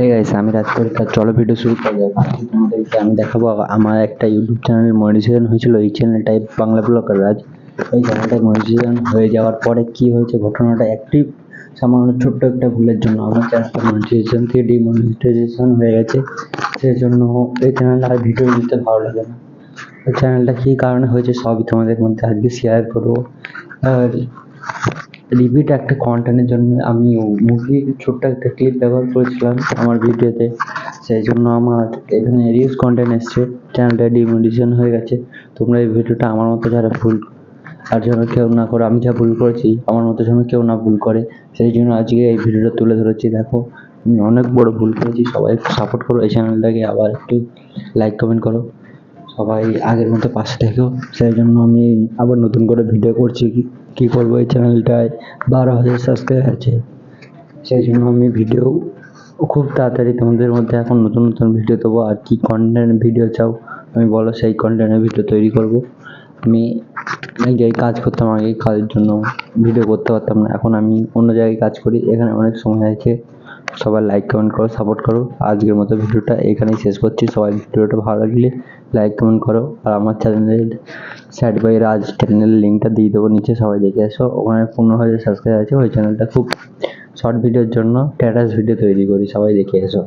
এই গাইস আমি রাত করে তার চলো ভিডিও শুরু করব তোমাদেরকে আমি দেখাবো, আমার একটা ইউটিউব চ্যানেল মনিটাইজেশন হয়েছিল। এই চ্যানেলটাই বাংলা ব্লগার রাজ। এই চ্যানেলটা মনিটাইজেশন হয়ে যাওয়ার পরে কি হয়েছে, ঘটনাটা একটি সামান্য ছোট্ট একটা ভুলের জন্য আমার চ্যানেলটা মনিটাইজেশন থেকে ডিমনিটাইজেশন হয়ে গেছে। সেই জন্য এই চ্যানেলটা আর ভিডিও দিতে ভালো লাগে না। এই চ্যানেলটা কী কারণে হয়েছে সবই তোমাদের মধ্যে আজকে শেয়ার করব। আর রিপিট একটা কন্টেন্টের জন্য আমি মুভির ছোট্ট একটা ক্লিপ ব্যবহার করেছিলাম আমার ভিডিওতে সেই জন্য আমার এখানে রিলস কন্টেন্ট এসছে চ্যানেলটা ডিমোডিশন হয়ে গেছে। তোমরা এই ভিডিওটা আমার মতো যারা ভুল আর যেন কেউ না করো, আমি যা ভুল করেছি, আমার মতো যেন কেউ না ভুল করে। সেই জন্য আজকে এই ভিডিওটা তুলে ধরেছি। দেখো, আমি অনেক বড় ভুল করেছি, সবাই সাপোর্ট করো এই চ্যানেলটাকে আবার একটু লাইক কমেন্ট করো। সবাই আগের মতো পাশে থেকেও। সেই জন্য আমি আবার নতুন করে ভিডিও করছি কি করব এই চ্যানেলটায় বারো হাজার সাবস্ক্রাইব আছে। সেই জন্য আমি ভিডিও খুব তাড়াতাড়ি তোমাদের মধ্যে এখন নতুন নতুন ভিডিও দেবো। আর কি কন্টেন্ট ভিডিও চাও, আমি বলো সেই কন্টেন্টের ভিডিও তৈরি করব। আমি আগে কাজ করতাম আগে, কাজের জন্য ভিডিও করতে পারতাম না। এখন আমি অন্য জায়গায় কাজ করি, এখানে অনেক সময় আছে। সবাই লাইক কমেন্ট করো সাপোর্ট করো। আজকের মতো ভিডিওটা এখানেই শেষ করছি। সবাই ভিডিওটা ভালো লাগলে লাইক কমেন্ট করো। আর আমার চ্যানেলের স্যাড বাই রাজ চ্যানেলের লিঙ্কটা দিয়ে দেবো নিচে, সবাই দেখে এসো। ওখানে পনেরো হাজার সাবস্ক্রাইব আছে, ওই চ্যানেলটা খুব শর্ট ভিডিওর জন্য স্ট্যাটাস ভিডিও তৈরি করি, সবাই দেখে এসো।